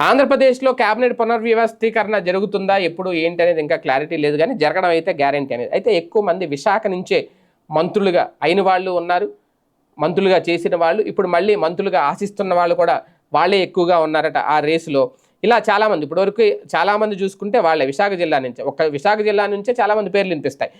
ఆంధ్రప్రదేశ్లో క్యాబినెట్ పునర్వ్యవస్థీకరణ జరుగుతుందా ఎప్పుడు ఏంటి అనేది ఇంకా క్లారిటీ లేదు కానీ జరగడం అయితే గ్యారంటీ అనేది. అయితే ఎక్కువ మంది విశాఖ నుంచే మంత్రులుగా అయిన వాళ్ళు ఉన్నారు మంత్రులుగా చేసిన వాళ్ళు. ఇప్పుడు మళ్ళీ మంత్రులుగా ఆశిస్తున్న వాళ్ళు కూడా వాళ్ళే ఎక్కువగా ఉన్నారట ఆ రేసులో. ఇలా చాలామంది ఇప్పటివరకు చాలామంది చూసుకుంటే వాళ్ళే విశాఖ జిల్లా నుంచే. ఒక్క విశాఖ జిల్లా నుంచే చాలామంది పేర్లు వినిపిస్తాయి.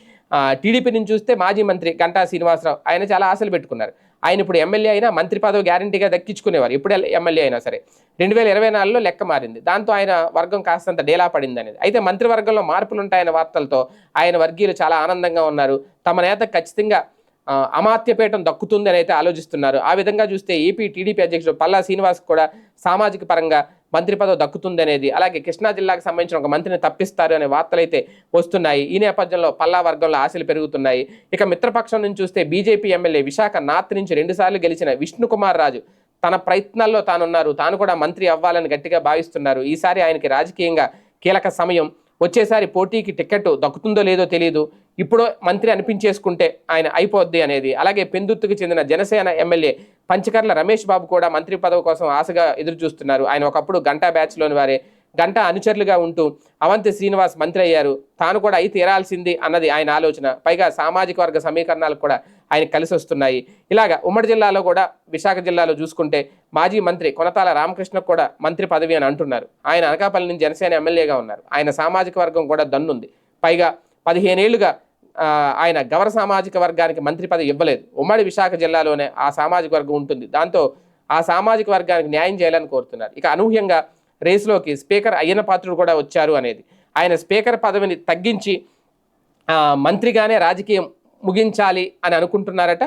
టీడీపీ నుంచి చూస్తే మాజీ మంత్రి గంటా శ్రీనివాసరావు ఆయన చాలా ఆశలు పెట్టుకున్నారు. ఆయన ఇప్పుడు ఎమ్మెల్యే అయినా మంత్రి పదవి గ్యారంటీగా దక్కించుకునేవారు. ఇప్పుడు ఎమ్మెల్యే అయినా సరే. రెండు వేల ఇరవై నాలుగులో లెక్క మారింది. దాంతో ఆయన వర్గం కాస్తంత డేలా పడింది అనేది అయితే మంత్రివర్గంలో మార్పులు ఉంటాయన్న వార్తలతో ఆయన వర్గీయులు చాలా ఆనందంగా ఉన్నారు. తమ నేత ఖచ్చితంగా అమాత్యపీఠం దక్కుతుంది అని అయితే ఆలోచిస్తున్నారు. ఆ విధంగా చూస్తే ఏపీ టీడీపీ అధ్యక్షుడు పల్లా శ్రీనివాస్ కూడా సామాజిక పరంగా మంత్రి పదవి దక్కుతుంది అనేది అలాగే కృష్ణా జిల్లాకు సంబంధించిన ఒక మంత్రిని తప్పిస్తారు అనే వార్తలు అయితే వస్తున్నాయి. ఈ నేపథ్యంలో పల్లా వర్గంలో ఆశలు పెరుగుతున్నాయి. ఇక మిత్రపక్షం నుంచి చూస్తే బీజేపీ ఎమ్మెల్యే విశాఖ నాత్ నుంచి రెండుసార్లు గెలిచిన విష్ణుకుమార్ రాజు తన ప్రయత్నాల్లో తానున్నారు. తాను కూడా మంత్రి అవ్వాలని గట్టిగా భావిస్తున్నారు. ఈసారి ఆయనకి రాజకీయంగా కీలక సమయం. వచ్చేసారి పోటీకి టికెట్ దక్కుతుందో లేదో తెలియదు ఇప్పుడు మంత్రి అనిపించేసుకుంటే ఆయన అయిపోద్ది అనేది. అలాగే పెందుత్తుకు చెందిన జనసేన ఎమ్మెల్యే పంచకర్ల రమేష్ బాబు కూడా మంత్రి పదవి కోసం ఆశగా ఎదురు చూస్తున్నారు ఆయన ఒకప్పుడు గంటా బ్యాచ్లోని వారే. గంట అనుచరులుగా ఉంటూ అవంతి శ్రీనివాస్ మంత్రి అయ్యారు. తాను కూడా అయి తీరాల్సింది అన్నది ఆయన ఆలోచన. పైగా సామాజిక వర్గ సమీకరణాలు కూడా ఆయన కలిసి వస్తున్నాయి. ఇలాగా ఉమ్మడి జిల్లాలో కూడా విశాఖ జిల్లాలో చూసుకుంటే మాజీ మంత్రి కొనతాల రామకృష్ణ కూడా మంత్రి పదవి అని అంటున్నారు. ఆయన అనకాపల్లి నుంచి జనసేన ఎమ్మెల్యేగా ఉన్నారు. ఆయన సామాజిక వర్గం కూడా దన్నుంది. పైగా పదిహేనేళ్ళుగా ఆయన గవర సామాజిక వర్గానికి మంత్రి పదవి ఇవ్వలేదు. ఉమ్మడి విశాఖ జిల్లాలోనే ఆ సామాజిక వర్గం ఉంటుంది. దాంతో ఆ సామాజిక వర్గానికి న్యాయం చేయాలని కోరుతున్నారు. ఇక అనూహ్యంగా రేసులోకి స్పీకర్ అయ్యన పాత్రుడు కూడా వచ్చారు అనేది. ఆయన స్పీకర్ పదవిని తగ్గించి మంత్రిగానే రాజకీయం ముగించాలి అని అనుకుంటున్నారట.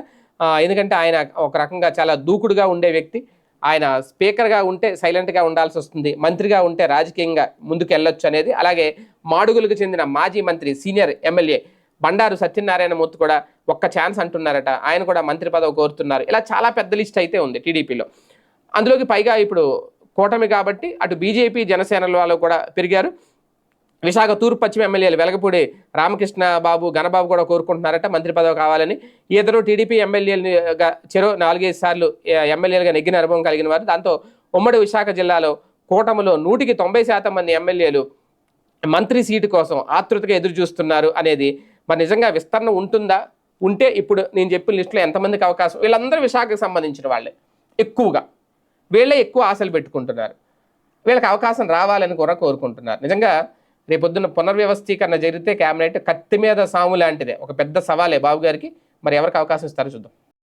ఎందుకంటే ఆయన ఒక రకంగా చాలా దూకుడుగా ఉండే వ్యక్తి. ఆయన స్పీకర్గా ఉంటే సైలెంట్గా ఉండాల్సి వస్తుంది. మంత్రిగా ఉంటే రాజకీయంగా ముందుకు వెళ్ళొచ్చు అనేది. అలాగే మాడుగులకు చెందిన మాజీ మంత్రి సీనియర్ ఎమ్మెల్యే బండారు సత్యనారాయణ మూర్తి కూడా ఒక్క ఛాన్స్ అంటున్నారట. ఆయన కూడా మంత్రి పదవి కోరుతున్నారు. ఇలా చాలా పెద్ద లిస్ట్ అయితే ఉంది టీడీపీలో. అందులోకి పైగా ఇప్పుడు కూటమి కాబట్టి అటు బీజేపీ జనసేనల వాళ్ళు కూడా పెరిగారు. విశాఖ తూర్పు పశ్చిమ ఎమ్మెల్యేలు వెలగపూడి రామకృష్ణ బాబు ఘనబాబు కూడా కోరుకుంటున్నారట మంత్రి పదవి కావాలని. ఇద్దరు టీడీపీ ఎమ్మెల్యేలుగా చెరో నాలుగైదు సార్లు ఎమ్మెల్యేలుగా నెగ్గిన అనుభవం కలిగిన వారు. దాంతో ఉమ్మడి విశాఖ జిల్లాలో కూటమిలో నూటికి తొంభై శాతం మంది ఎమ్మెల్యేలు మంత్రి సీటు కోసం ఆతృతగా ఎదురు చూస్తున్నారు అనేది మరి నిజంగా విస్తరణ ఉంటుందా? ఉంటే ఇప్పుడు నేను చెప్పిన లిస్టులో ఎంతమందికి అవకాశం? వీళ్ళందరూ విశాఖకు సంబంధించిన వాళ్ళే. ఎక్కువగా. వీళ్ళే ఎక్కువ ఆశలు పెట్టుకుంటున్నారు. వీళ్ళకి అవకాశం రావాలని కూడా కోరుకుంటున్నారు. నిజంగా రేపొద్దున పునర్వ్యవస్థీకరణ జరిగితే క్యాబినెట్ కత్తి మీద సాము లాంటిదే. ఒక పెద్ద సవాలే బాబు గారికి. మరి ఎవరికి అవకాశం ఇస్తారో చూద్దాం.